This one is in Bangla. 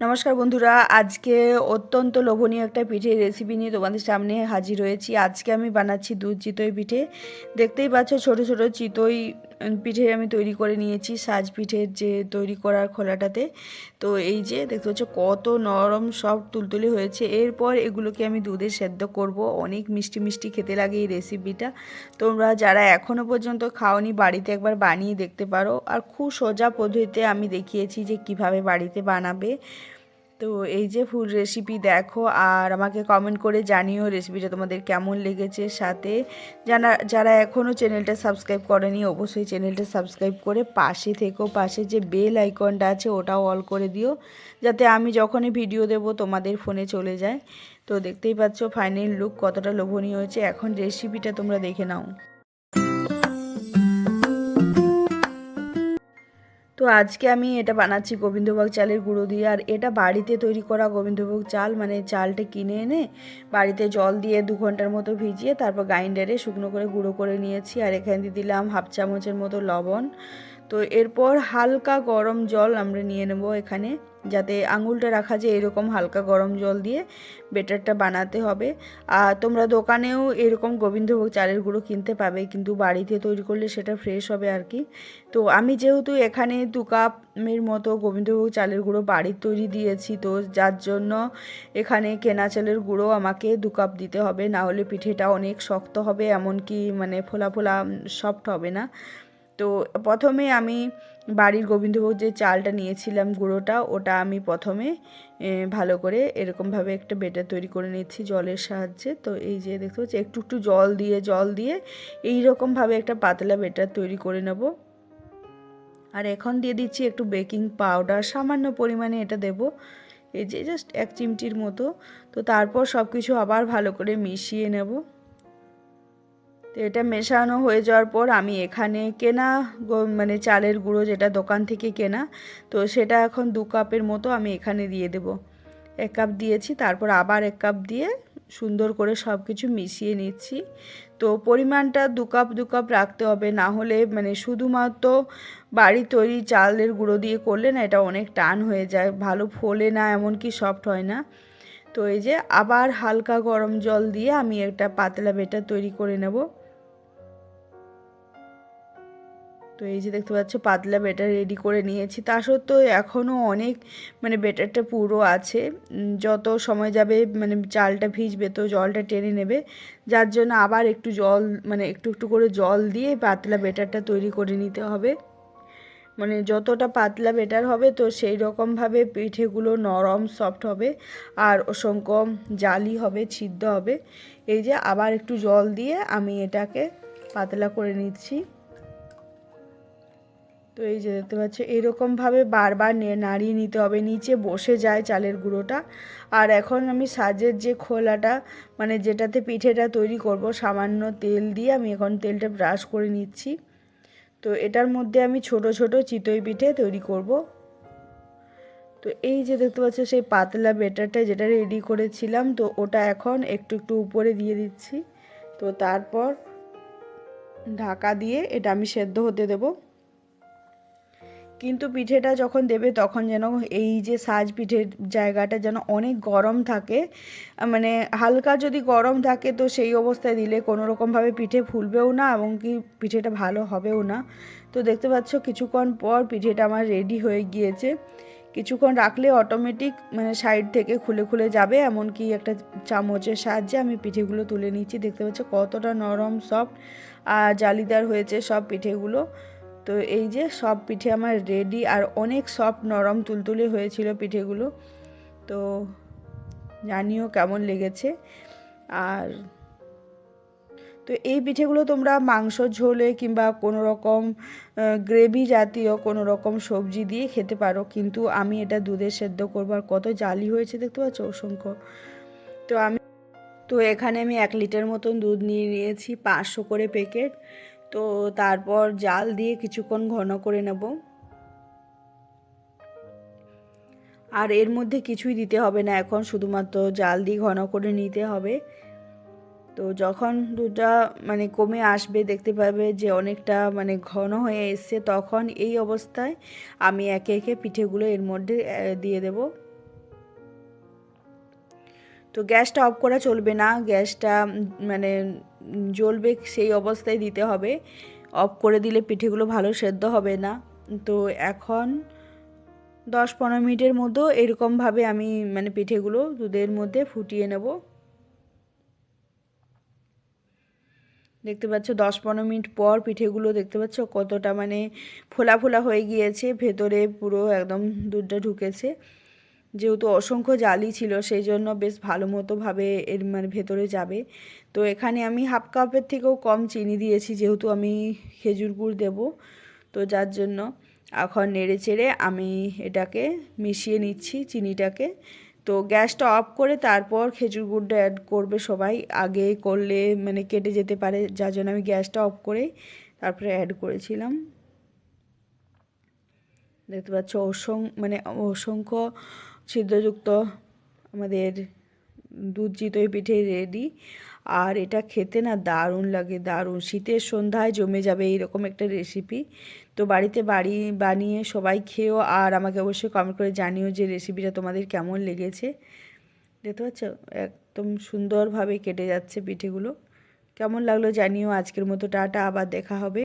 নমস্কার বন্ধুরা, আজকে অত্যন্ত লোভনীয় একটা পিঠে রেসিপি নিয়ে তোমাদের সামনে হাজির হয়েছি। আজকে আমি বানাচ্ছি দুধ চিতই পিঠে। দেখতেই পাচ্ছ ছোট ছোট চিতই পিঠে আমি তৈরি করে নিয়েছি, সাজ পিঠের যে তৈরি করার খোলাটাতে। তো এই যে দেখতে পাচ্ছ কত নরম সব তুলতুলে হয়েছে। এরপর এগুলোকে আমি দুধে সেদ্ধ করব। অনেক মিষ্টি মিষ্টি খেতে লাগে এই রেসিপিটা তোমরা যারা এখনও পর্যন্ত খাওনি, বাড়িতে একবার বানিয়ে দেখতে পারো। আর খুব সোজা পদ্ধতিতে আমি দেখিয়েছি যে কীভাবে বাড়িতে বানাবে। তো এই যে ফুল রেসিপি দেখো আর আমাকে কমেন্ট করে জানিও রেসিপিটা তোমাদের কেমন লেগেছে সাথে। যারা যারা এখনও চ্যানেলটা সাবস্ক্রাইব করেনি, অবশ্যই চ্যানেলটা সাবস্ক্রাইব করে পাশে থেকো, পাশে যে বেল আইকনটা আছে ওটাও অল করে দিও, যাতে আমি যখনই ভিডিও দেব তোমাদের ফোনে চলে যায়। তো দেখতেই পাচ্ছ ফাইনাল লুক কতটা লোভনীয় হয়েছে। এখন রেসিপিটা তোমরা দেখে নাও। তো আজকে আমি এটা বানাচ্ছি গোবিন্দভোগ চালের গুঁড়ো দিয়ে। আর এটা বাড়িতে তৈরি করা গোবিন্দভোগ চাল মানে চালটা কিনে এনে বাড়িতে জল দিয়ে দু ঘণ্টার মতো ভিজিয়ে তারপর গ্রাইন্ডারে শুকনো করে গুঁড়ো করে নিয়েছি। আর এখানে দিয়ে দিলাম হাফ চামচের মতো লবণ। তো এরপর হালকা গরম জল আমরা নিয়ে নেব এখানে। যাতে আঙুলটা রাখা যায় এরকম হালকা গরম জল দিয়ে বেটারটা বানাতে হবে। আর তোমরা দোকানেও এরকম গোবিন্দভোগ চালের গুঁড়ো কিনতে পাবে, কিন্তু বাড়িতে তৈরি করলে সেটা ফ্রেশ হবে আর কি। তো আমি যেহেতু এখানে দু কাপের মতো গোবিন্দভোগ চালের গুঁড়ো বাড়ির তৈরি দিয়েছি, তো যার জন্য এখানে কেনা চালের গুঁড়ো আমাকে দু কাপ দিতে হবে, না হলে পিঠেটা অনেক শক্ত হবে, এমনকি মানে ফোলা ফোলা সফট হবে না। তো প্রথমে আমি বাড়ির গোবিন্দভোগ যে চালটা নিয়েছিলাম গুঁড়োটা, ওটা আমি প্রথমে ভালো করে এরকমভাবে একটা বেটার তৈরি করে নিচ্ছি জলের সাহায্যে। তো এই যে দেখতে পাচ্ছি, একটু একটু জল দিয়ে জল দিয়ে এই রকমভাবে একটা পাতলা বেটার তৈরি করে নেব। আর এখন দিয়ে দিচ্ছি একটু বেকিং পাউডার, সামান্য পরিমাণে এটা দেব। এই যে জাস্ট এক চিমটির মতো। তো তারপর সব কিছু আবার ভালো করে মিশিয়ে নেব। তো এটা মেশানো হয়ে যাওয়ার পর আমি এখানে কেনা মানে চালের গুঁড়ো যেটা দোকান থেকে কেনা, তো সেটা এখন দু কাপের মতো আমি এখানে দিয়ে দেব। এক কাপ দিয়েছি, তারপর আবার এক কাপ দিয়ে সুন্দর করে সব কিছু মিশিয়ে নিচ্ছি। তো পরিমাণটা দু কাপ দু কাপ রাখতে হবে, না হলে মানে শুধুমাত্র বাড়ি তৈরি চালের গুঁড়ো দিয়ে করলে না এটা অনেক টান হয়ে যায়, ভালো ফোলে না, এমনকি সফট হয় না। তো এই যে আবার হালকা গরম জল দিয়ে আমি একটা পাতলা বেটার তৈরি করে নেব। তো এই যে দেখতে পাচ্ছ, পাতলা ব্যাটার রেডি করে নিয়েছি। তা সত্ত্বেও এখনও অনেক মানে বেটারটা পুরো আছে। যত সময় যাবে মানে চালটা ভিজবে, তো জলটা টেনে নেবে। যার জন্য আবার একটু জল মানে একটু একটু করে জল দিয়ে পাতলা বেটারটা তৈরি করে নিতে হবে। মানে যতটা পাতলা বেটার হবে, তো সেই রকমভাবে পিঠেগুলো নরম সফট হবে। আর অসংখ্য জালি হবে, ছিদ্র হবে। এই যে আবার একটু জল দিয়ে আমি এটাকে পাতলা করে নিচ্ছি। তো এই যে দেখতে পাচ্ছ, এরকমভাবে বারবার নাড়িয়ে নিতে হবে। নিচে বসে যায় চালের গুঁড়োটা। আর এখন আমি সাজের যে খোলাটা মানে যেটাতে পিঠেটা তৈরি করব, সামান্য তেল দিয়ে আমি এখন তেলটা ব্রাশ করে নিচ্ছি। তো এটার মধ্যে আমি ছোট ছোট চিতই পিঠে তৈরি করব। তো এই যে দেখতে পাচ্ছ, সেই পাতলা বেটারটা যেটা রেডি করেছিলাম, তো ওটা এখন একটু একটু উপরে দিয়ে দিচ্ছি। তো তারপর ঢাকা দিয়ে এটা আমি সেদ্ধ হতে দেবো। কিন্তু পিঠেটা যখন দেবে তখন যেন এই যে সাজ পিঠের জায়গাটা যেন অনেক গরম থাকে। মানে হালকা যদি গরম থাকে তো সেই অবস্থায় দিলে কোনো রকমভাবে পিঠে ফুলবেও না এবং কি পিঠেটা ভালো হবেও না। তো দেখতে পাচ্ছ কিছুক্ষণ পর পিঠেটা আমার রেডি হয়ে গিয়েছে। কিছুক্ষণ রাখলে অটোমেটিক মানে সাইড থেকে খুলে খুলে যাবে এমনকি একটা চামচের সাহায্যে আমি পিঠেগুলো তুলে নিচ্ছি। দেখতে পাচ্ছ কতটা নরম সফট আর জালিদার হয়েছে সব পিঠেগুলো। তো এই যে সব পিঠে আমার রেডি আর অনেক সফট নরম তুলতুলে হয়েছিল পিঠেগুলো। তো জানিও কেমন লেগেছে। আর তো এই পিঠেগুলো তোমরা মাংস ঝোলে কিংবা কোনো রকম গ্রেভি জাতীয় কোনো রকম সবজি দিয়ে খেতে পারো। কিন্তু আমি এটা দুধে সেদ্ধ করব আর কত জালি হয়েছে দেখতে পাচ্ছ? অসংখ্য। তো আমি, তো এখানে আমি এক লিটার মতন দুধ নিয়ে নিয়েছি পাঁচশো করে প্যাকেট তো তারপর জাল দিয়ে কিছুক্ষণ ঘন করে নেব। আর এর মধ্যে কিছুই দিতে হবে না, এখন শুধুমাত্র জাল দিয়ে ঘন করে নিতে হবে। তো যখন দুধটা মানে কমে আসবে, দেখতে পাবে যে অনেকটা মানে ঘন হয়ে এসছে, তখন এই অবস্থায় আমি একে একে পিঠেগুলো এর মধ্যে দিয়ে দেব। তো গ্যাসটা অফ করা চলবে না, গ্যাসটা মানে জ্বলবে সেই অবস্থায় দিতে হবে। অফ করে দিলে পিঠেগুলো ভালো সেদ্ধ হবে না। তো এখন দশ পনেরো মিনিটের মতো এরকমভাবে আমি মানে পিঠেগুলো দুধের মধ্যে ফুটিয়ে নেব। দেখতে পাচ্ছ, দশ পনেরো মিনিট পর পিঠেগুলো দেখতে পাচ্ছ কতটা মানে ফোলা ফোলা হয়ে গিয়েছে। ভেতরে পুরো একদম দুধটা ঢুকেছে। যেহেতু অসংখ্য জালি ছিল, সেই জন্য বেশ ভালো মতোভাবে এর মানে ভেতরে যাবে। তো এখানে আমি হাফ কাপের থেকেও কম চিনি দিয়েছি, যেহেতু আমি খেজুর গুড় দেবো। তো যার জন্য এখন নেড়ে চেড়ে আমি এটাকে মিশিয়ে নিচ্ছি চিনিটাকে। তো গ্যাসটা অফ করে তারপর খেজুর গুড়টা অ্যাড করবে সবাই। আগে করলে মানে কেটে যেতে পারে, যার জন্য আমি গ্যাসটা অফ করে তারপরে অ্যাড করেছিলাম। দেখতে পাচ্ছ, অসং মানে অসংখ্য ছিদ্রযুক্ত আমাদের দুধ চিতই পিঠে রেডি আর এটা খেতে না দারুণ লাগে, দারুণ। শীতের সন্ধ্যায় জমে যাবে এইরকম একটা রেসিপি তো বাড়িতে বাড়ি বানিয়ে সবাই খেয়েও আর আমাকে অবশ্যই কমেন্ট করে জানিও যে রেসিপিটা তোমাদের কেমন লেগেছে। দেখতে পাচ্ছ, একদম সুন্দরভাবে কেটে যাচ্ছে পিঠেগুলো। কেমন লাগল জানিও। আজকের মতো টাটা, আবার দেখা হবে।